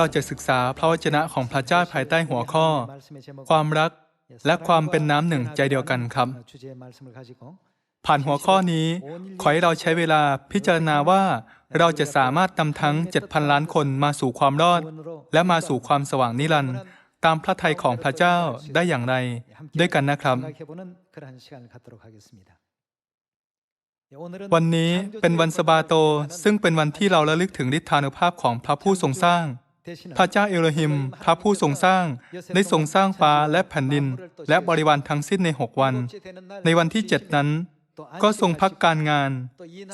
เราจะศึกษาพระวจนะของพระเจ้าภายใต้หัวข้อ ความรักและความเป็นน้ำหนึ่งใจเดียวกันครับ ผ่านหัวข้อนี้ ขอให้เราใช้เวลาพิจารณาว่าเราจะสามารถนำทั้ง 7,000 ล้านคนมาสู่ความรอด และมาสู่ความสว่างนิรันดร์ตามพระทัยของพระเจ้าได้อย่างไร ด้วยกันนะครับ วันนี้เป็นวันสบาโตซึ่งเป็นวันที่เราระลึกถึงฤทธานุภาพของพระผู้ทรงสร้าง พระเจ้าเอโลฮิม พระผู้ทรงสร้าง ได้ทรงสร้างฟ้าและแผ่นดิน และบริวารทั้งสิ้นในหกวัน ในวันที่เจ็ดนั้น ก็ทรงพักการงาน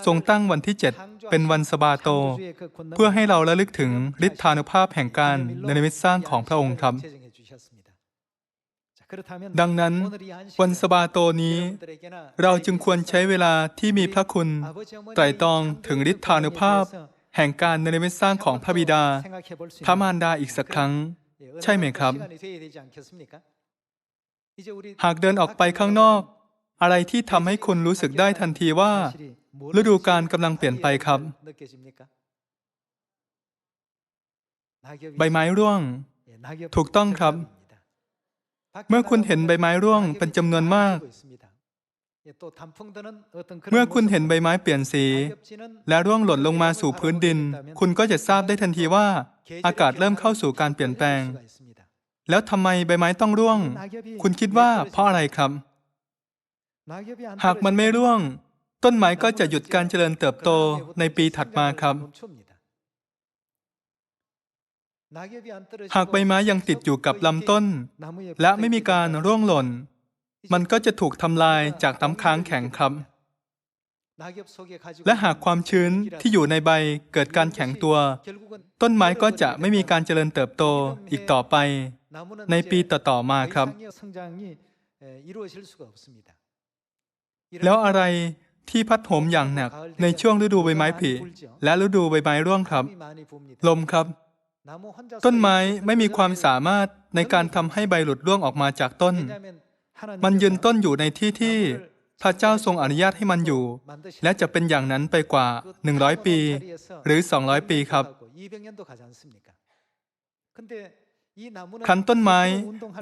ทรงตั้งวันที่เจ็ดเป็นวันสบาโต เพื่อให้เราระลึกถึงฤทธานุภาพแห่งการในนิมิตสร้างของพระองค์ครับดังนั้น วันสบาโตนี้ เราจึงควรใช้เวลาที่มีพระคุณไตร่ตรองถึงฤทธานุภาพ แห่งการในนิมิตสร้างของพระบิดา พระมารดาอีกสักครั้ง ใช่ไหมครับ หากเดินออกไปข้างนอก อะไรที่ทำให้คุณรู้สึกได้ทันทีว่า ฤดูกาลกำลังเปลี่ยนไปครับ ใบไม้ร่วง ถูกต้องครับ เมื่อคุณเห็นใบไม้ร่วงเป็นจำนวนมาก เมื่อคุณเห็นใบไม้เปลี่ยนสี และร่วงหล่นลงมาสู่พื้นดิน คุณก็จะทราบได้ทันทีว่า อากาศเริ่มเข้าสู่การเปลี่ยนแปลง แล้วทำไมใบไม้ต้องร่วง คุณคิดว่าเพราะอะไรครับ หากมันไม่ร่วง ต้นไม้ก็จะหยุดการเจริญเติบโตในปีถัดมาครับ หากใบไม้ยังติดอยู่กับลำต้น และไม่มีการร่วงหล่น มันก็จะถูกทำลายจากน้ำค้างแข็งครับ และหากความชื้นที่อยู่ในใบเกิดการแข็งตัว ต้นไม้ก็จะไม่มีการเจริญเติบโตอีกต่อไป ในปีต่อๆมาครับ แล้วอะไรที่พัดโหมอย่างหนักในช่วงฤดูใบไม้ผลิและฤดูใบไม้ร่วงครับ ลมครับ ต้นไม้ไม่มีความสามารถในการทำให้ใบหลุดร่วงออกมาจากต้น มันยืนต้นอยู่ในที่ที่พระเจ้าทรงอนุญาตให้มันอยู่ และจะเป็นอย่างนั้นไปกว่า 100 ปี หรือ 200 ปีครับครั้นต้นไม้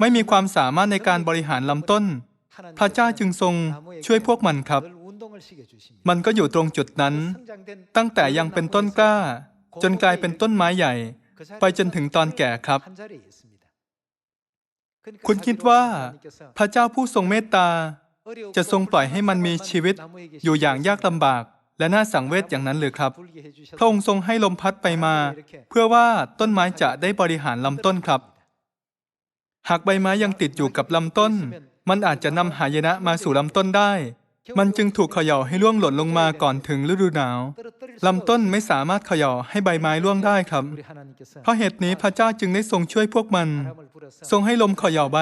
ไม่มีความสามารถในการบริหารลำต้น พระเจ้าจึงทรงช่วยพวกมันครับ มันก็อยู่ตรงจุดนั้น ตั้งแต่ยังเป็นต้นกล้า จนกลายเป็นต้นไม้ใหญ่ ไปจนถึงตอนแก่ครับ คุณคิดว่าพระเจ้าผู้ทรงเมตตา จะทรงปล่อยให้มันมีชีวิตอยู่อย่างยากลำบาก และน่าสังเวชอย่างนั้นหรือครับ พระองค์ทรงให้ลมพัดไปมา เพื่อว่าต้นไม้จะได้บริหารลำต้นครับ หากใบไม้ยังติดอยู่กับลำต้น มันอาจจะนำหายนะมาสู่ลำต้นได้ มันจึงถูกเขย่าให้ร่วงหล่นลงมาก่อนถึงฤดูหนาวลำต้นไม่สามารถเขย่าให้ใบไม้ร่วงได้ครับ เพราะเหตุนี้พระเจ้าจึงได้ทรงช่วยพวกมัน ทรงให้ลมเขย่าใบ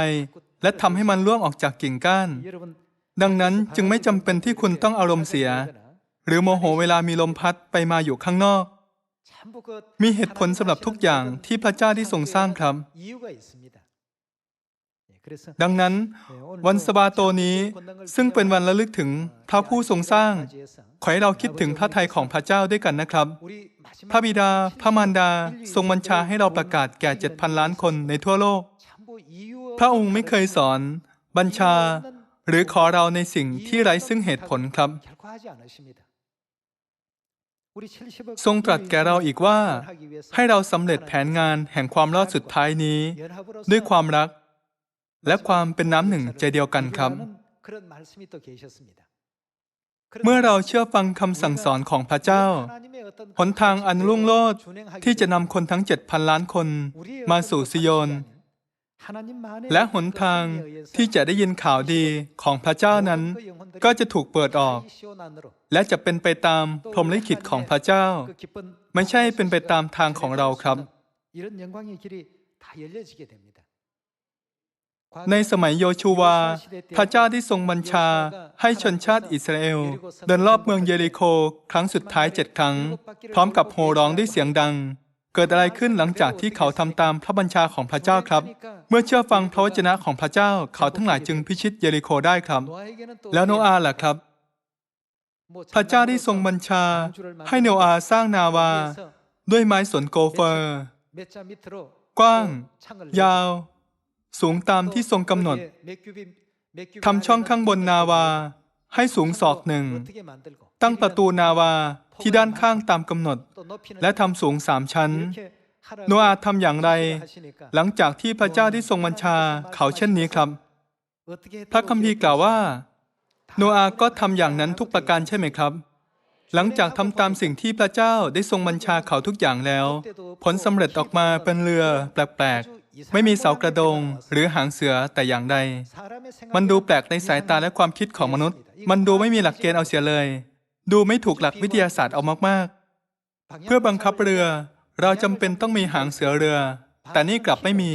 และทำให้มันร่วงออกจากกิ่งก้าน ดังนั้นจึงไม่จำเป็นที่คุณต้องอารมณ์เสีย หรือโมโหเวลามีลมพัดไปมาอยู่ข้างนอก มีเหตุผลสำหรับทุกอย่างที่พระเจ้าที่ทรงสร้างครับ ดังนั้นวันสบาโตนี้ซึ่งเป็นวันระลึกถึงพระผู้ทรงสร้าง ขอให้เราคิดถึงพระทัยของพระเจ้าด้วยกันนะครับ พระบิดา พระมารดา ทรงบัญชาให้เราประกาศแก่เจ็ดพันล้านคนในทั่วโลก พระองค์ไม่เคยสอน บัญชา หรือขอเราในสิ่งที่ไร้ซึ่งเหตุผลครับ ทรงตรัสแก่เราอีกว่า ให้เราสำเร็จแผนงานแห่งความรอดสุดท้ายนี้ ด้วยความรัก และความเป็นน้ำหนึ่งใจเดียวกันครับ เมื่อเราเชื่อฟังคำสั่งสอนของพระเจ้า หนทางอันรุ่งโรจน์ที่จะนำคนทั้งเจ็ดพันล้านคนมาสู่ซิโยน และหนทางที่จะได้ยินข่าวดีของพระเจ้านั้น ก็จะถูกเปิดออก และจะเป็นไปตามพรหมลิขิตของพระเจ้า ไม่ใช่เป็นไปตามทางของเราครับ ในสมัยโยชูวา พระเจ้าที่ทรงบัญชาให้ชนชาติอิสราเอล เดินรอบเมืองเยริโคครั้งสุดท้ายเจ็ดครั้ง พร้อมกับโห่ร้องด้วยเสียงดัง เกิดอะไรขึ้นหลังจากที่เขาทำตามพระบัญชาของพระเจ้าครับ เมื่อเชื่อฟังพระวจนะของพระเจ้าเขาทั้งหลายจึงพิชิตเยริโคได้ครับ แล้วโนอาห์ล่ะครับ พระเจ้าที่ทรงบัญชา ให้โนอาห์สร้างนาวา ด้วยไม้สนโกเฟอร์ กว้าง ยาว สูงตามที่ทรงกำหนดทำช่องข้างบนนาวา ให้สูงศอกหนึ่ง ตั้งประตูนาวาที่ด้านข้างตามกำหนด และทำสูงสามชั้น โนอาห์ทำอย่างไร หลังจากที่พระเจ้าได้ทรงบัญชาเขาเช่นนี้ครับ พระคัมภีร์กล่าวว่า โนอาห์ก็ทำอย่างนั้นทุกประการใช่ไหมครับ หลังจากทำตามสิ่งที่พระเจ้าได้ทรงบัญชาเขาทุกอย่างแล้ว ผลสำเร็จออกมาเป็นเรือแปลกๆ ไม่มีเสากระดงหรือหางเสือแต่อย่างใด มันดูแปลกในสายตาและความคิดของมนุษย์ มันดูไม่มีหลักเกณฑ์เอาเสียเลย ดูไม่ถูกหลักวิทยาศาสตร์เอามากๆ เพื่อบังคับเรือ เราจำเป็นต้องมีหางเสือเรือ แต่นี่กลับไม่มี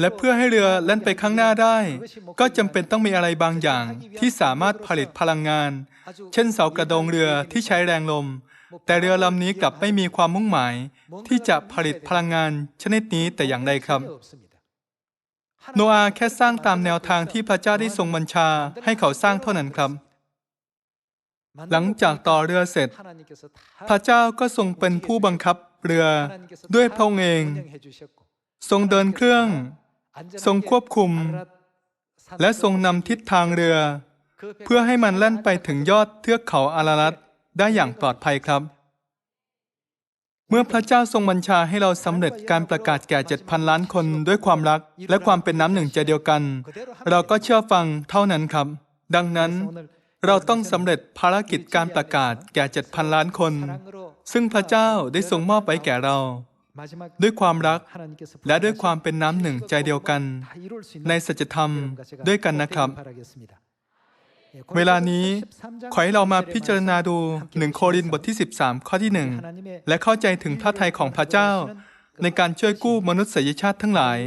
และเพื่อให้เรือเล่นไปข้างหน้าได้ ก็จำเป็นต้องมีอะไรบางอย่างที่สามารถผลิตพลังงาน เช่นเสากระโดงเรือที่ใช้แรงลม แต่เรือลำนี้กลับไม่มีความมุ่งหมาย ที่จะผลิตพลังงานชนิดนี้แต่อย่างใดครับ โนอาห์แค่สร้างตามแนวทางที่พระเจ้าได้ทรงบัญชาให้เขาสร้างเท่านั้นครับ หลังจากต่อเรือเสร็จ พระเจ้าก็ทรงเป็นผู้บังคับเรือด้วยพระองค์เอง ทรงเดินเครื่อง ทรงควบคุม และทรงนำทิศทางเรือ เพื่อให้มันแล่นไปถึงยอดเทือกเขาอารารัต ได้อย่างปลอดภัยครับ เมื่อพระเจ้าทรงบัญชาให้เราสำเร็จการประกาศแก่เจ็ดพันล้านคนด้วยความรัก และความเป็นน้ำหนึ่งใจเดียวกัน เราก็เชื่อฟังเท่านั้นครับ ดังนั้นเราต้องสำเร็จภารกิจการประกาศแก่เจ็ดพันล้านคน ซึ่งพระเจ้าได้ทรงมอบไว้แก่เรา ด้วยความรัก และด้วยความเป็นน้ำหนึ่งใจเดียวกัน ในสัจธรรมด้วยกันนะครับ เวลานี้ขอให้เรามาพิจารณาดูหนึ่งโครินบทที่ 13 ข้อที่หนึ่งและเข้าใจถึงพระทัยของพระเจ้า ในการช่วยกู้มนุษยชาติทั้งหลาย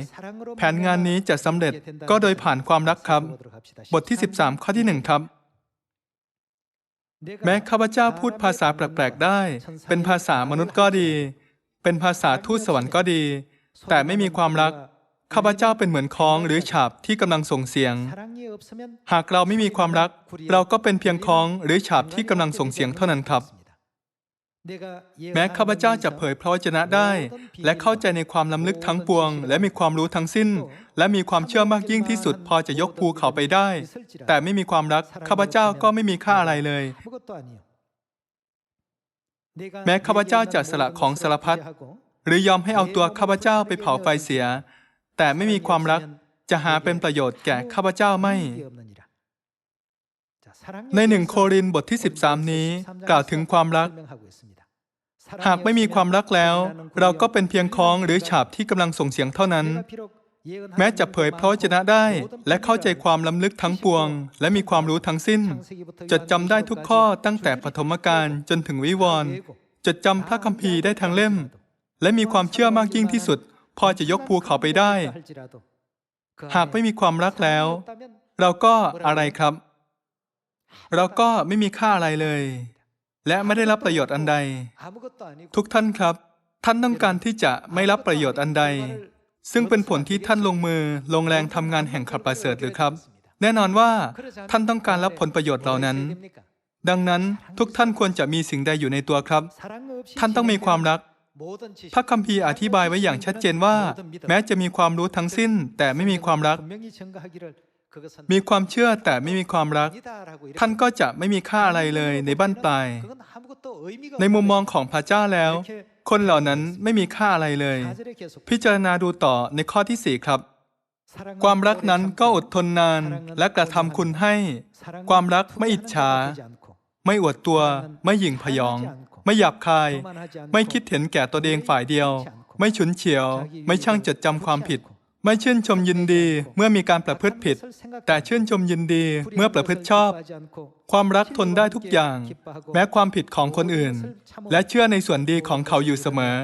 แผนงานนี้จะสำเร็จก็โดยผ่านความรักครับ บทที่ 13 ข้อที่หนึ่งครับ แม้ข้าพเจ้าพูดภาษาแปลกๆได้ เป็นภาษามนุษย์ก็ดี เป็นภาษาทูตสวรรค์ก็ดี แต่ไม่มีความรัก ข้าพเจ้าเป็นเหมือนค้องหรือฉาบที่กำลังส่งเสียง หากเราไม่มีความรัก เราก็เป็นเพียงค้องหรือฉาบที่กำลังส่งเสียงเท่านั้นครับ แม้ข้าพเจ้าจะเผยพระวจนะได้ และเข้าใจในความล้ำลึกทั้งปวง และมีความรู้ทั้งสิ้น และมีความเชื่อมากยิ่งที่สุดพอจะยกภูเขาไปได้ แต่ไม่มีความรักข้าพเจ้าก็ไม่มีค่าอะไรเลย แม้ข้าพเจ้าจะสละของสารพัดหรือยอมให้เอาตัวข้าพเจ้าไปเผาไฟเสีย แต่ไม่มีความรักจะหาเป็นประโยชน์แก่ข้าพเจ้าไม่ ในหนึ่งโครินบทที่ 13 นี้กล่าวถึงความรัก หากไม่มีความรักแล้ว เราก็เป็นเพียงคองหรือฉาบที่กำลังส่งเสียงเท่านั้น แม้จะเผยพระวจนะได้ และเข้าใจความล้ำลึกทั้งปวง และมีความรู้ทั้งสิ้น จดจำได้ทุกข้อตั้งแต่ปฐมกาลจนถึงวิวรณ์จดจำพระคัมภีร์ได้ทั้งเล่ม และมีความเชื่อมากยิ่งที่สุด พอจะยกภูเขาไปได้ หากไม่มีความรักแล้ว เราก็อะไรครับ เราก็ไม่มีค่าอะไรเลย และไม่ได้รับประโยชน์อันใด ทุกท่านครับ ท่านต้องการที่จะไม่รับประโยชน์อันใด ซึ่งเป็นผลที่ท่านลงมือลงแรงทำงานแห่งขับประเสริฐหรือครับ แน่นอนว่าท่านต้องการรับผลประโยชน์เหล่านั้นดังนั้นทุกท่านควรจะมีสิ่งใดอยู่ในตัวครับ ท่านต้องมีความรัก พระคัมภีร์อธิบายไว้อย่างชัดเจนว่า แม้จะมีความรู้ทั้งสิ้น แต่ไม่มีความรัก มีความเชื่อแต่ไม่มีความรัก ท่านก็จะไม่มีค่าอะไรเลยในบ้านปลาย ในมุมมองของพระเจ้าแล้ว คนเหล่านั้นไม่มีค่าอะไรเลย พิจารณาดูต่อในข้อที่สี่ครับความรักนั้นก็อดทนนานและกระทำคุณให้ ความรักไม่อิจฉา ไม่อวดตัว ไม่หยิ่งพยอง ไม่หยาบคาย ไม่คิดเห็นแก่ตัวเองฝ่ายเดียว ไม่ฉุนเฉียว ไม่ช่างจดจำความผิด ไม่ชื่นชมยินดีเมื่อมีการประพฤติผิด แต่ชื่นชมยินดีเมื่อประพฤติชอบ ความรักทนได้ทุกอย่าง แม้ความผิดของคนอื่น และเชื่อในส่วนดีของเขาอยู่เสมอ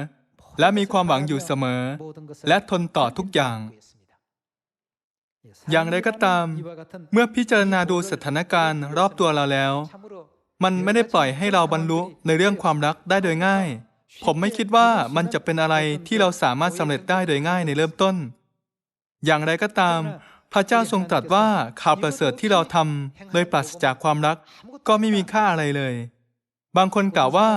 และมีความหวังอยู่เสมอ และทนต่อทุกอย่างอย่างไรก็ตาม เมื่อพิจารณาดูสถานการณ์รอบตัวเราแล้ว มันไม่ได้ปล่อยให้เราบรรลุในเรื่องความรักได้โดยง่าย ผมไม่คิดว่ามันจะเป็นอะไรที่เราสามารถสำเร็จได้โดยง่ายในเริ่มต้น อย่างไรก็ตาม พระเจ้าทรงตรัสว่าข่าวประเสริฐที่เราทำโดยปราศจากความรัก ก็ไม่มีค่าอะไรเลย บางคนกล่าวว่า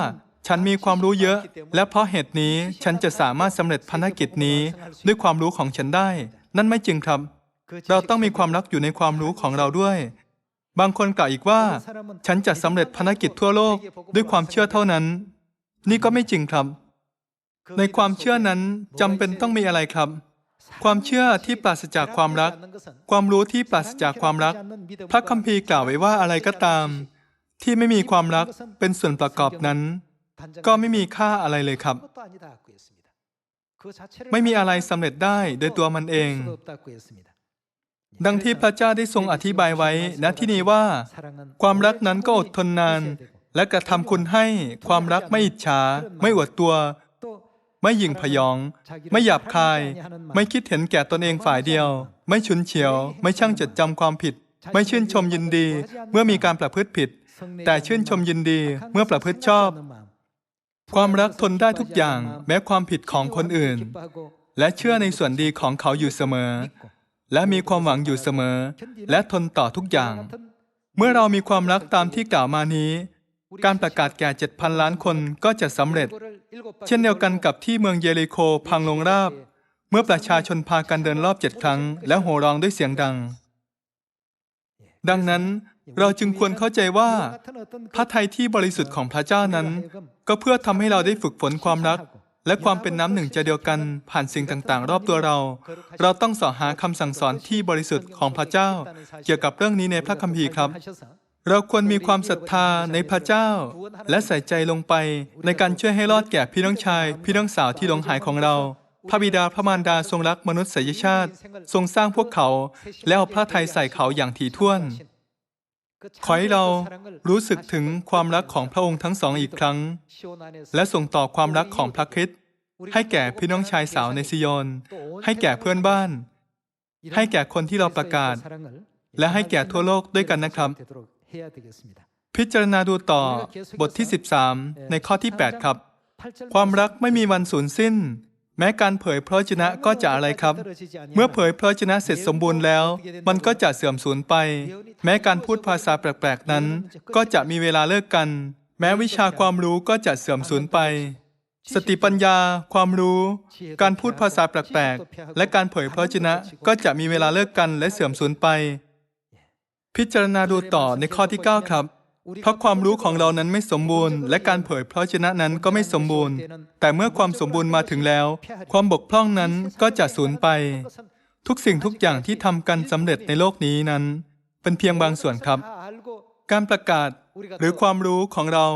ฉันมีความรู้เยอะ และเพราะเหตุนี้ฉันจะสามารถสำเร็จภารกิจนี้ด้วยความรู้ของฉันได้ นั่นไม่จริงครับ เราต้องมีความรักอยู่ในความรู้ของเราด้วย บางคนกล่าวอีกว่า ฉันจะสำเร็จภารกิจทั่วโลกด้วยความเชื่อเท่านั้น นี่ก็ไม่จริงครับ ในความเชื่อนั้นจำเป็นต้องมีอะไรครับ ความเชื่อที่ปราศจากความรัก ความรู้ที่ปราศจากความรัก พระคัมภีร์กล่าวไว้ว่าอะไรก็ตาม ที่ไม่มีความรักเป็นส่วนประกอบนั้น ก็ไม่มีค่าอะไรเลยครับ ไม่มีอะไรสำเร็จได้โดยตัวมันเอง ดังที่พระเจ้าได้ทรงอธิบายไว้ณที่นี้ว่า ความรักนั้นก็อดทนนาน และกระทำคุณให้ความรักไม่อิจฉาไม่อวดตัว ไม่หยิ่งพยอง ไม่หยาบคาย ไม่คิดเห็นแก่ตนเองฝ่ายเดียว ไม่ฉุนเฉียว ไม่ช่างจดจำความผิด ไม่ชื่นชมยินดี เมื่อมีการประพฤติผิด แต่ชื่นชมยินดีเมื่อประพฤติชอบ ความรักทนได้ทุกอย่างแม้ความผิดของคนอื่น และเชื่อในส่วนดีของเขาอยู่เสมอ และมีความหวังอยู่เสมอ และทนต่อทุกอย่าง เมื่อเรามีความรักตามที่กล่าวมานี้ การประกาศแก่เจ็ดพันล้านคนก็จะสำเร็จ เช่นเดียวกันกับที่เมืองเยริโคพังลงราบ เมื่อประชาชนพากันเดินรอบเจ็ดครั้ง และโห่ร้องด้วยเสียงดัง ดังนั้นเราจึงควรเข้าใจว่าพระทัยที่บริสุทธิ์ของพระเจ้านั้น ก็เพื่อทำให้เราได้ฝึกฝนความรัก และความเป็นน้ำหนึ่งใจเดียวกันผ่านสิ่งต่างๆ รอบตัวเรา เราต้องสอหาคำสั่งสอนที่บริสุทธิ์ของพระเจ้า เกี่ยวกับเรื่องนี้ในพระคัมภีร์ครับ เราควรมีความศรัทธาในพระเจ้า และใส่ใจลงไป ในการช่วยให้รอดแก่พี่น้องชาย พี่น้องสาวที่หลงหายของเรา พระบิดาพระมารดาทรงรักมนุษยชาติ ทรงสร้างพวกเขา และเอาพระทัยใส่เขาอย่างถี่ถ้วน ขอให้เรารู้สึกถึงความรักของพระองค์ทั้งสองอีกครั้ง และส่งต่อความรักของพระคริสต์ให้แก่พี่น้องชายสาวในซิโยนให้แก่เพื่อนบ้าน ให้แก่คนที่เราประกาศ และให้แก่ทั่วโลกด้วยกันนะครับ พิจารณาดูต่อบทที่ 13 ในข้อที่ 8 ครับ ความรักไม่มีวันสูญสิ้น แม้การเผยพระวจนะก็จะอะไรครับ เมื่อเผยพระวจนะเสร็จสมบูรณ์แล้ว มันก็จะเสื่อมสูญไป แม้การพูดภาษาแปลกๆนั้น ก็จะมีเวลาเลิกกัน แม้วิชาความรู้ก็จะเสื่อมสูญไป สติปัญญา ความรู้ การพูดภาษาแปลกๆและการเผยพระวจนะก็จะมีเวลาเลิกกันและเสื่อมสูญไป พิจารณาดูต่อในข้อที่ 9 ครับ เพราะความรู้ของเรานั้นไม่สมบูรณ์ และการเผยพระวจนะนั้นก็ไม่สมบูรณ์ แต่เมื่อความสมบูรณ์มาถึงแล้ว ความบกพร่องนั้นก็จะสูญไป ทุกสิ่งทุกอย่างที่ทำกันสำเร็จในโลกนี้นั้น เป็นเพียงบางส่วนครับ การประกาศหรือความรู้ของเรา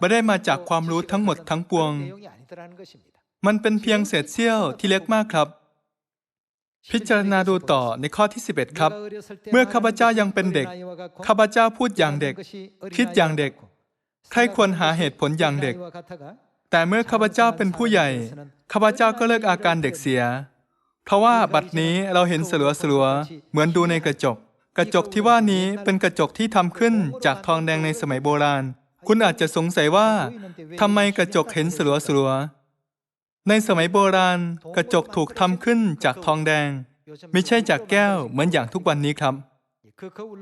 ไม่ได้มาจากความรู้ทั้งหมดทั้งปวง มันเป็นเพียงเศษเสี้ยวที่เล็กมากครับ พิจารณาดูต่อในข้อที่ 11 ครับ เมื่อข้าพเจ้ายังเป็นเด็ก ข้าพเจ้าพูดอย่างเด็ก คิดอย่างเด็ก ใครควรหาเหตุผลอย่างเด็ก แต่เมื่อข้าพเจ้าเป็นผู้ใหญ่ ข้าพเจ้าก็เลิกอาการเด็กเสีย เพราะว่าบัดนี้เราเห็นสลัวสลัวๆเหมือนดูในกระจก กระจกที่ว่านี้เป็นกระจกที่ทำขึ้นจากทองแดงในสมัยโบราณ คุณอาจจะสงสัยว่าทำไมกระจกเห็นสลัวสลัวๆ ในสมัยโบราณ กระจกถูกทำขึ้นจากทองแดง ไม่ใช่จากแก้วเหมือนอย่างทุกวันนี้ครับ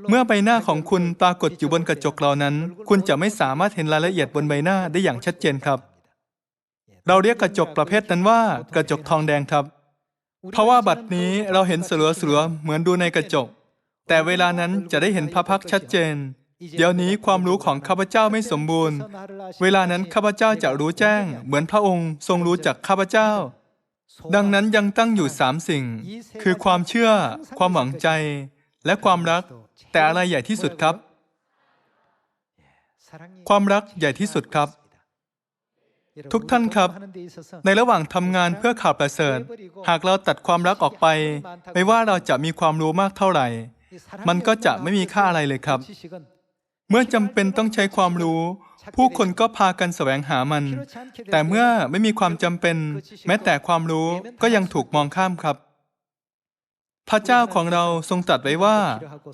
เมื่อใบหน้าของคุณปรากฏอยู่บนกระจกเหล่านั้น คุณจะไม่สามารถเห็นรายละเอียดบนใบหน้าได้อย่างชัดเจนครับ เราเรียกกระจกประเภทนั้นว่า กระจกทองแดงครับ เพราะว่าบัดนี้เราเห็นสลัวสลัวๆเหมือนดูในกระจก แต่เวลานั้นจะได้เห็นพระพักชัดเจน เดี๋ยวนี้ความรู้ของข้าพเจ้าไม่สมบูรณ์ เวลานั้นข้าพเจ้าจะรู้แจ้ง เหมือนพระองค์ทรงรู้จักข้าพเจ้า ดังนั้นยังตั้งอยู่สามสิ่ง คือความเชื่อ ความหวังใจ และความรัก แต่อะไรใหญ่ที่สุดครับ ความรักใหญ่ที่สุดครับ ทุกท่านครับ ในระหว่างทำงานเพื่อข่าวประเสริฐ หากเราตัดความรักออกไป ไม่ว่าเราจะมีความรู้มากเท่าไหร่ มันก็จะไม่มีค่าอะไรเลยครับ เมื่อจำเป็นต้องใช้ความรู้ ผู้คนก็พากันแสวงหามัน แต่เมื่อไม่มีความจำเป็น แม้แต่ความรู้ก็ยังถูกมองข้ามครับ พระเจ้าของเราทรงตรัสไว้ว่า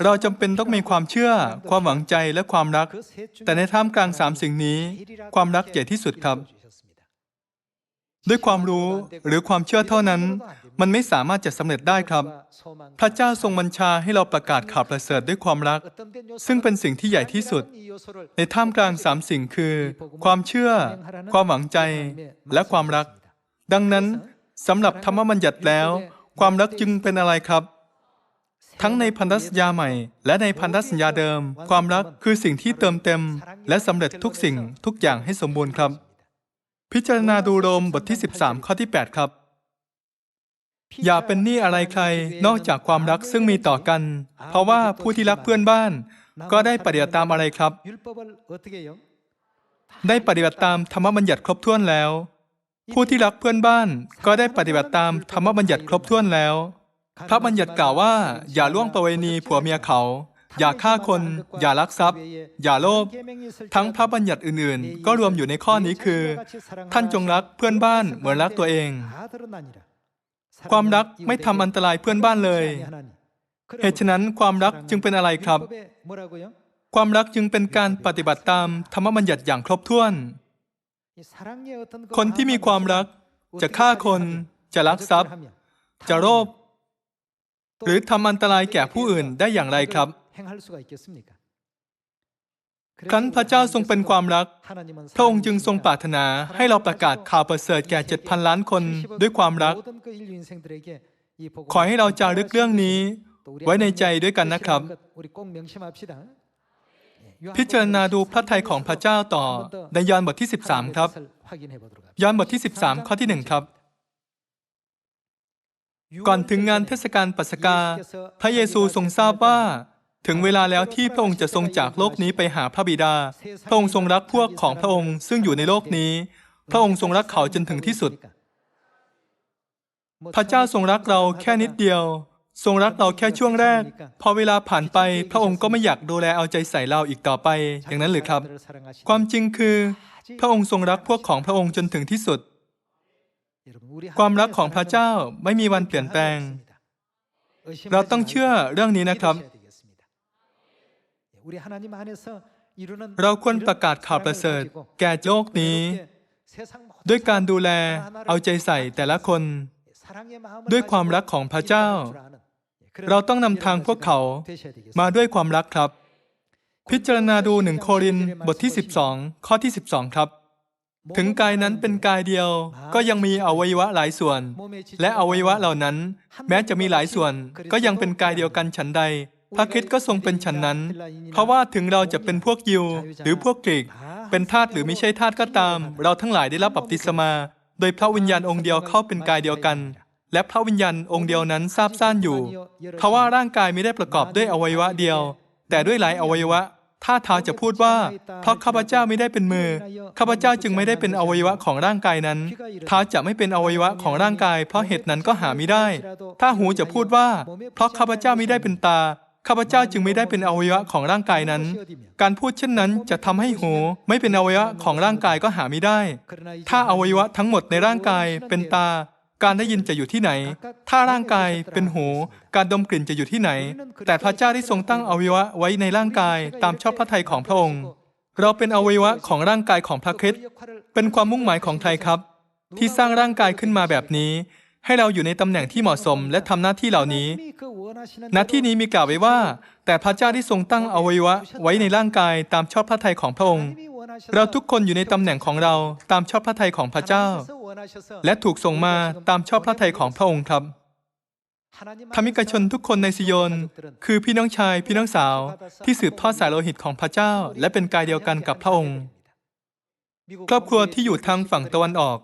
เราจำเป็นต้องมีความเชื่อ ความหวังใจและความรัก แต่ในท่ามกลางสามสิ่งนี้ ความรักใหญ่ที่สุดครับ ด้วยความรู้หรือความเชื่อเท่านั้น มันไม่สามารถจะสำเร็จได้ครับ พระเจ้าทรงบัญชาให้เราประกาศข่าวประเสริฐด้วยความรัก ซึ่งเป็นสิ่งที่ใหญ่ที่สุด ในท่ามกลางสามสิ่งคือ ความเชื่อ ความหวังใจ และความรัก ดังนั้นสำหรับธรรมบัญญัติแล้ว ความรักจึงเป็นอะไรครับ ทั้งในพันธสัญญาใหม่ และในพันธสัญญาเดิม ความรักคือสิ่งที่เติมเต็ม และสำเร็จทุกสิ่งทุกอย่างให้สมบูรณ์ครับ พิจารณาดูโรมบทที่ 13 ข้อที่ 8 ครับ อย่าเป็นหนี้อะไรใครนอกจากความรักซึ่งมีต่อกัน เพราะว่าผู้ที่รักเพื่อนบ้าน ก็ได้ปฏิบัติตามอะไรครับ ได้ปฏิบัติตามธรรมบัญญัติครบถ้วนแล้ว ผู้ที่รักเพื่อนบ้าน ก็ได้ปฏิบัติตามธรรมบัญญัติครบถ้วนแล้ว พระบัญญัติกล่าวว่า อย่าล่วงประเวณีผัวเมียเขา อย่าฆ่าคน อย่าลักทรัพย์ อย่าโลภทั้งพระบัญญัติอื่นๆ ก็รวมอยู่ในข้อนี้คือ ท่านจงรักเพื่อนบ้านเหมือนรักตัวเอง ความรักไม่ทำอันตรายเพื่อนบ้านเลยเหตุฉะนั้นความรักจึงเป็นอะไรครับ ความรักจึงเป็นการปฏิบัติตามธรรมบัญญัติอย่างครบถ้วน คนที่มีความรักจะฆ่าคน จะลักทรัพย์ จะโลภหรือทำอันตรายแก่ผู้อื่นได้อย่างไรครับ ครั้นพระเจ้าทรงเป็นความรัก พระองค์จึงทรงปรารถนาให้เราประกาศข่าวประเสริฐแก่เจ็ดพันล้านคนด้วยความรัก ขอให้เราจารึกเรื่องนี้ไว้ในใจด้วยกันนะครับ พิจารณาดูพระทัยของพระเจ้าต่อในยอห์นบทที่ 13 ครับ ยอห์นบทที่ 13 ข้อที่ 1 ครับ ก่อนถึงงานเทศกาลปัสกา พระเยซูทรงทราบว่า ถึงเวลาแล้วที่พระองค์จะทรงจากโลกนี้ไปหาพระบิดา พระองค์ทรงรักพวกของพระองค์ซึ่งอยู่ในโลกนี้ พระองค์ทรงรักเขาจนถึงที่สุด พระเจ้าทรงรักเราแค่นิดเดียว ทรงรักเราแค่ช่วงแรก พอเวลาผ่านไป พระองค์ก็ไม่อยากดูแลเอาใจใส่เราอีกต่อไป อย่างนั้นหรือครับ ความจริงคือ พระองค์ทรงรักพวกของพระองค์จนถึงที่สุด ความรักของพระเจ้าไม่มีวันเปลี่ยนแปลง เราต้องเชื่อเรื่องนี้นะครับ เราควรประกาศข่าวประเสริฐ แก่โลกนี้ ด้วยการดูแลเอาใจใส่แต่ละคน ด้วยความรักของพระเจ้า เราต้องนำทางพวกเขามาด้วยความรักครับ พิจารณาดูหนึ่งโครินธ์บทที่ 12 ข้อที่ 12 ครับถึงกายนั้นเป็นกายเดียวก็ยังมีอวัยวะหลายส่วน และอวัยวะเหล่านั้น แม้จะมีหลายส่วนก็ยังเป็นกายเดียวกันฉันใด พระคริสต์ก็ทรงเป็นฉันนั้น เพราะว่าถึงเราจะเป็นพวกยิว หรือพวกกรีก เป็นทาสหรือไม่ใช่ทาสก็ตาม เราทั้งหลายได้รับบัพติศมา โดยพระวิญญาณองค์เดียวเข้าเป็นกายเดียวกัน และพระวิญญาณองค์เดียวนั้นทราบซ่านอยู่ เพราะว่าร่างกายไม่ได้ประกอบด้วยอวัยวะเดียว แต่ด้วยหลายอวัยวะถ้าเท้าจะพูดว่า เพราะข้าพเจ้าไม่ได้เป็นมือ ข้าพเจ้าจึงไม่ได้เป็นอวัยวะของร่างกายนั้นเท้าจะไม่เป็นอวัยวะของร่างกาย เพราะเหตุนั้นก็หาไม่ได้ ถ้าหูจะพูดว่า เพราะข้าพเจ้าไม่ได้เป็นตา ข้าพเจ้าจึงไม่ได้เป็นอวัยวะของร่างกายนั้น การพูดเช่นนั้นจะทำให้หูไม่เป็นอวัยวะของร่างกายก็หาไม่ได้ ถ้าอวัยวะทั้งหมดในร่างกายเป็นตา การได้ยินจะอยู่ที่ไหน ถ้าร่างกายเป็นหู การดมกลิ่นจะอยู่ที่ไหน แต่พระเจ้าได้ทรงตั้งอวัยวะไว้ในร่างกายตามชอบพระทัยของพระองค์ เราเป็นอวัยวะของร่างกายของพระคริสต์เป็นความมุ่งหมายของใครครับ ที่สร้างร่างกายขึ้นมาแบบนี้ ให้เราอยู่ในตำแหน่งที่เหมาะสมและทำหน้าที่เหล่านี้ หน้าที่นี้มีกล่าวไว้ว่า แต่พระเจ้าได้ทรงตั้งอวัยวะไว้ในร่างกายตามชอบพระทัยของพระองค์ เราทุกคนอยู่ในตำแหน่งของเราตามชอบพระทัยของพระเจ้า และถูกส่งมาตามชอบพระทัยของพระองค์ครับธรรมิกชนทุกคนในซิโยน คือพี่น้องชายพี่น้องสาว ที่สืบทอดสายโลหิตของพระเจ้า และเป็นกายเดียวกันกับพระองค์ ครอบครัวที่อยู่ทางฝั่งตะวันออก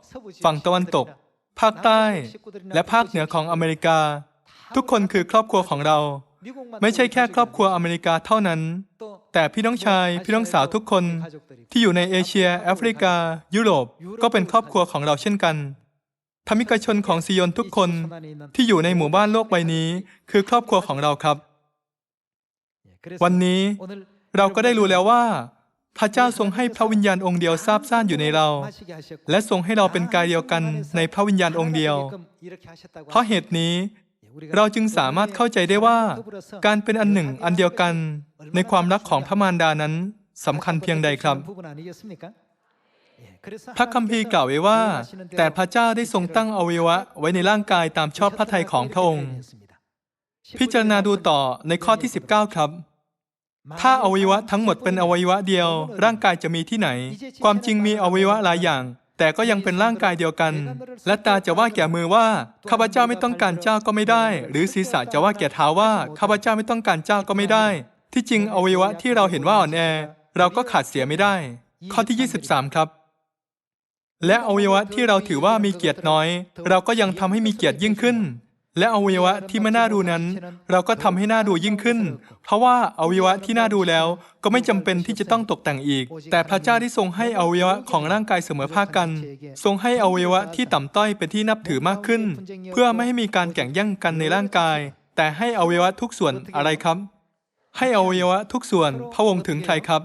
ฝั่งตะวันตก ภาคใต้และภาคเหนือของอเมริกา ทุกคนคือครอบครัวของเรา ไม่ใช่แค่ครอบครัวอเมริกาเท่านั้น แต่พี่น้องชายพี่น้องสาวทุกคนที่อยู่ในเอเชีย แอฟริกา ยุโรปก็เป็นครอบครัวของเราเช่นกันธรรมิกชนของซิโยนทุกคนที่อยู่ในหมู่บ้านโลกใบนี้ คือครอบครัวของเราครับ วันนี้เราก็ได้รู้แล้วว่า พระเจ้าทรงให้พระวิญญาณองค์เดียวทราบซ่านอยู่ในเรา และทรงให้เราเป็นกายเดียวกันในพระวิญญาณองค์เดียว เพราะเหตุนี้ เราจึงสามารถเข้าใจได้ว่า การเป็นอันหนึ่งอันเดียวกันในความรักของพระมารดานั้นสำคัญเพียงใดครับ พระคัมภีร์กล่าวไว้ว่า แต่พระเจ้าได้ทรงตั้งอวัยวะไว้ในร่างกายตามชอบพระทัยของพระองค์ พิจารณาดูต่อในข้อที่ 19 ครับ ถ้าอวัยวะทั้งหมดเป็นอวัยวะเดียว ร่างกายจะมีที่ไหน ความจริงมีอวัยวะหลายอย่าง แต่ก็ยังเป็นร่างกายเดียวกัน และตาจะว่าแก่มือว่าข้าพเจ้าไม่ต้องการเจ้าก็ไม่ได้ หรือศีรษะจะว่าแก่เท้าว่าข้าพเจ้าไม่ต้องการเจ้าก็ไม่ได้ ที่จริงอวัยวะที่เราเห็นว่าอ่อนแอ เราก็ขาดเสียไม่ได้ ข้อที่ 23 ครับ และอวัยวะที่เราถือว่ามีเกียรติน้อย เราก็ยังทำให้มีเกียรติยิ่งขึ้น และอวัยวะที่ไม่น่าดูนั้น เราก็ทำให้น่าดูยิ่งขึ้น เพราะว่าอวัยวะที่น่าดูแล้วก็ไม่จำเป็นที่จะต้องตกแต่งอีก แต่พระเจ้าที่ทรงให้อวัยวะของร่างกายเสมอภาคกัน ทรงให้อวัยวะที่ต่ำต้อยเป็นที่นับถือมากขึ้น เพื่อไม่ให้มีการแข่งแย่งกันในร่างกาย แต่ให้อวัยวะทุกส่วนอะไรครับ ให้อวัยวะทุกส่วนพระองถึงใครครับ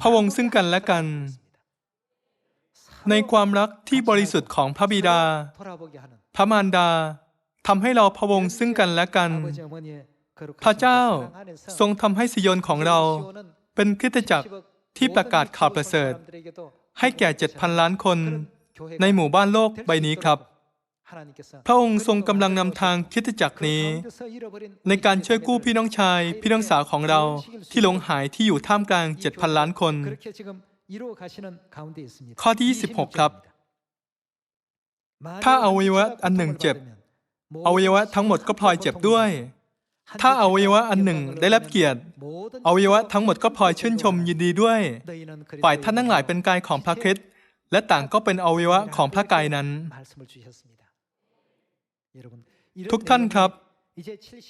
พระองซึ่งกันและกัน ในความรักที่บริสุทธิ์ของพระบิดา พระมารดา ทำให้เราพะวงซึ่งกันและกัน พระเจ้าทรงทำให้สิโยนของเรา เป็นคริสตจักรที่ประกาศข่าวประเสริฐ ให้แก่เจ็ดพันล้านคน ในหมู่บ้านโลกใบนี้ครับ พระองค์ทรงกำลังนำทางคริสตจักรนี้ ในการช่วยกู้พี่น้องชาย พี่น้องสาวของเราที่หลงหายที่อยู่ท่ามกลางเจ็ดพันล้านคน ข้อที่ 26 ครับ ถ้าอวัยวะอันหนึ่งเจ็บ อวัยวะทั้งหมดก็พลอยเจ็บด้วย ถ้าอวัยวะอันหนึ่งได้รับเกียรติอวัยวะทั้งหมดก็พลอยชื่นชมยินดีด้วย ฝ่ายท่านทั้งหลายเป็นกายของพระคริสต์และต่างก็เป็นอวัยวะของพระกายนั้น ทุกท่านครับ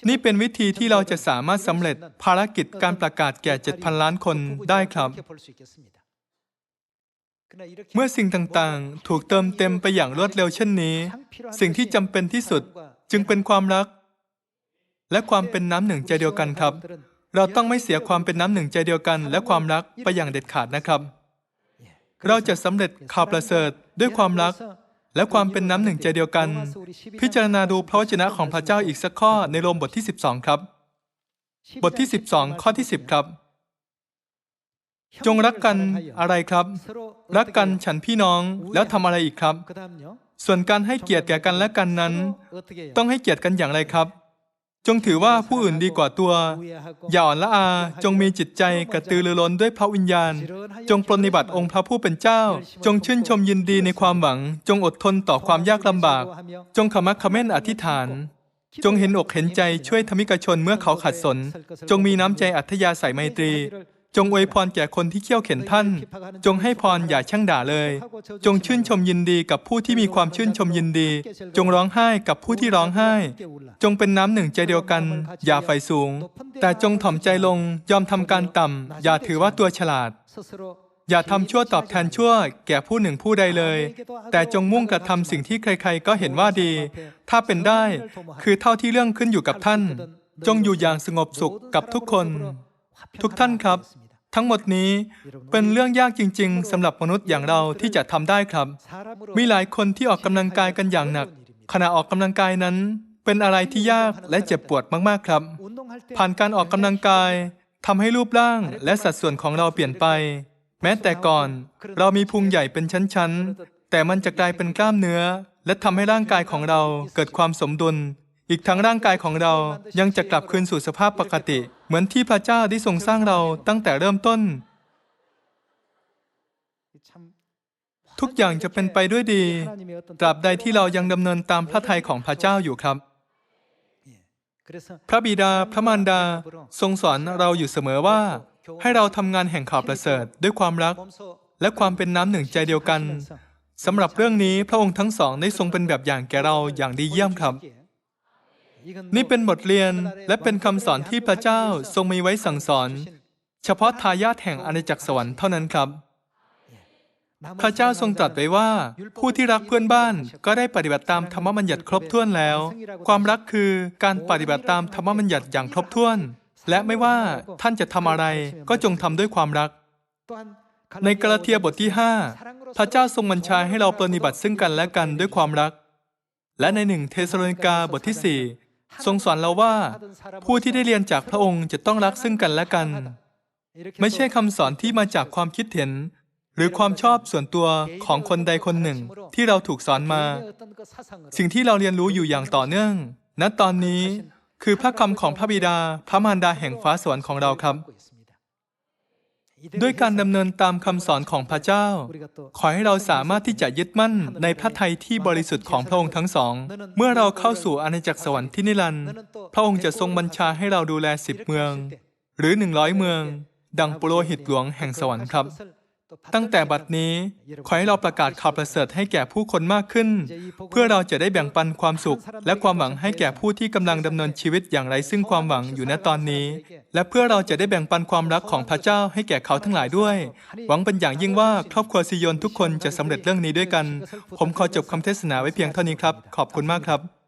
นี่เป็นวิธีที่เราจะสามารถสำเร็จภารกิจการประกาศแก่ 7,000 ล้านคนได้ครับ เมื่อสิ่งต่างๆ ถูกเติมเต็มไปอย่างรวดเร็วเช่นนี้ สิ่งที่จำเป็นที่สุดจึงเป็นความรัก และความเป็นน้ำหนึ่งใจเดียวกันครับ เราต้องไม่เสียความเป็นน้ำหนึ่งใจเดียวกัน และความรักไปอย่างเด็ดขาดนะครับ เราจะสำเร็จข่าวประเสริฐด้วยความรัก และความเป็นน้ำหนึ่งใจเดียวกัน พิจารณาดูพระวจนะของพระเจ้าอีกสักข้อในโรมบทที่ 12 ครับ บทที่ 12 ข้อที่ 10 ครับ จงรักกันอะไรครับ รักกันฉันพี่น้องแล้วทำอะไรอีกครับ ส่วนการให้เกียรติแก่กันและกันนั้น ต้องให้เกียรติกันอย่างไรครับ จงถือว่าผู้อื่นดีกว่าตัว อย่าอ่อนละอา จงมีจิตใจกระตือรือร้นด้วยพระวิญญาณ จงปรนนิบัติองค์พระผู้เป็นเจ้า จงชื่นชมยินดีในความหวัง จงอดทนต่อความยากลำบาก จงขมักขม้นอธิษฐานจงเห็นอกเห็นใจช่วยธรรมิกชนเมื่อเขาขัดสน จงมีน้ำใจอัธยาศัยไมตรี จงอวยพรแก่คนที่เขี่ยวเข็นท่าน จงให้พรอย่าช่างด่าเลย จงชื่นชมยินดีกับผู้ที่มีความชื่นชมยินดี จงร้องไห้กับผู้ที่ร้องไห้ จงเป็นน้ำหนึ่งใจเดียวกัน อย่าไฟสูง แต่จงถ่อมใจลงยอมทำการต่ำอย่าถือว่าตัวฉลาด อย่าทำชั่วตอบแทนชั่ว แก่ผู้หนึ่งผู้ใดเลย แต่จงมุ่งกระทำสิ่งที่ใครๆ ก็เห็นว่าดี ถ้าเป็นได้ คือเท่าที่เรื่องขึ้นอยู่กับท่าน จงอยู่อย่างสงบสุขกับทุกคน ทุกท่านครับ ทั้งหมดนี้เป็นเรื่องยากจริง ๆสำหรับมนุษย์อย่างเราที่จะทำได้ครับ มีหลายคนที่ออกกำลังกายกันอย่างหนัก ขณะออกกำลังกายนั้น เป็นอะไรที่ยากและเจ็บปวดมากๆครับ ผ่านการออกกำลังกายทำให้รูปร่างและสัดส่วนของเราเปลี่ยนไป แม้แต่ก่อน เรามีพุงใหญ่เป็นชั้นๆ แต่มันจะกลายเป็นกล้ามเนื้อ และทำให้ร่างกายของเราเกิดความสมดุล อีกทั้งร่างกายของเรายังจะกลับคืนสู่สภาพปกติ เหมือนที่พระเจ้าได้ทรงสร้างเราตั้งแต่เริ่มต้น ทุกอย่างจะเป็นไปด้วยดี ตราบใดที่เรายังดำเนินตามพระทัยของพระเจ้าอยู่ครับ พระบิดาพระมารดาทรงสอนเราอยู่เสมอว่า ให้เราทำงานแห่งข่าวประเสริฐด้วยความรัก และความเป็นน้ำหนึ่งใจเดียวกันสำหรับเรื่องนี้พระองค์ทั้งสองได้ทรงเป็นแบบอย่างแก่เราอย่างดีเยี่ยมครับ นี่เป็นบทเรียนและเป็นคำสอนที่พระเจ้าทรงมีไว้สั่งสอน เฉพาะทายาทแห่งอาณาจักรสวรรค์เท่านั้นครับ พระเจ้าทรงตรัสไว้ว่า ผู้ที่รักเพื่อนบ้านก็ได้ปฏิบัติตามธรรมบัญญัติครบถ้วนแล้ว ความรักคือการปฏิบัติตามธรรมบัญญัติอย่างครบถ้วน และไม่ว่าท่านจะทำอะไรก็จงทำด้วยความรักในกาลาเทียบทที่ 5 พระเจ้าทรงบัญชาให้เราปฏิบัติซึ่งกันและกันด้วยความรัก และในหนึ่งเทสโลนิกาบทที่4 ทรงสอนเราว่า ผู้ที่ได้เรียนจากพระองค์จะต้องรักซึ่งกันและกัน ไม่ใช่คำสอนที่มาจากความคิดเห็น หรือความชอบส่วนตัวของคนใดคนหนึ่งที่เราถูกสอนมา สิ่งที่เราเรียนรู้อยู่อย่างต่อเนื่อง ณตอนนี้คือพระคำของพระบิดาพระมารดาแห่งฟ้าสวรรค์ของเราครับ ด้วยการดำเนินตามคำสอนของพระเจ้า ขอให้เราสามารถที่จะยึดมั่นในพระทัยที่บริสุทธิ์ของพระองค์ทั้งสอง เมื่อเราเข้าสู่อาณาจักรสวรรค์ที่นิรันดร์พระองค์จะทรงบัญชาให้เราดูแลสิบเมือง หรือหนึ่งร้อยเมือง ดังปุโรหิตหลวงแห่งสวรรค์ครับ ตั้งแต่บัดนี้ ขอให้เราประกาศข่าวประเสริฐให้แก่ผู้คนมากขึ้น เพื่อเราจะได้แบ่งปันความสุข และความหวังให้แก่ผู้ที่กำลังดำเนินชีวิตอย่างไรซึ่งความหวังอยู่ณตอนนี้ และเพื่อเราจะได้แบ่งปันความรักของพระเจ้าให้แก่เขาทั้งหลายด้วย หวังเป็นอย่างยิ่งว่าครอบครัวซิโยนทุกคนจะสำเร็จเรื่องนี้ด้วยกัน ผมขอจบคำเทศนาไว้เพียงเท่านี้ครับ ขอบคุณมากครับ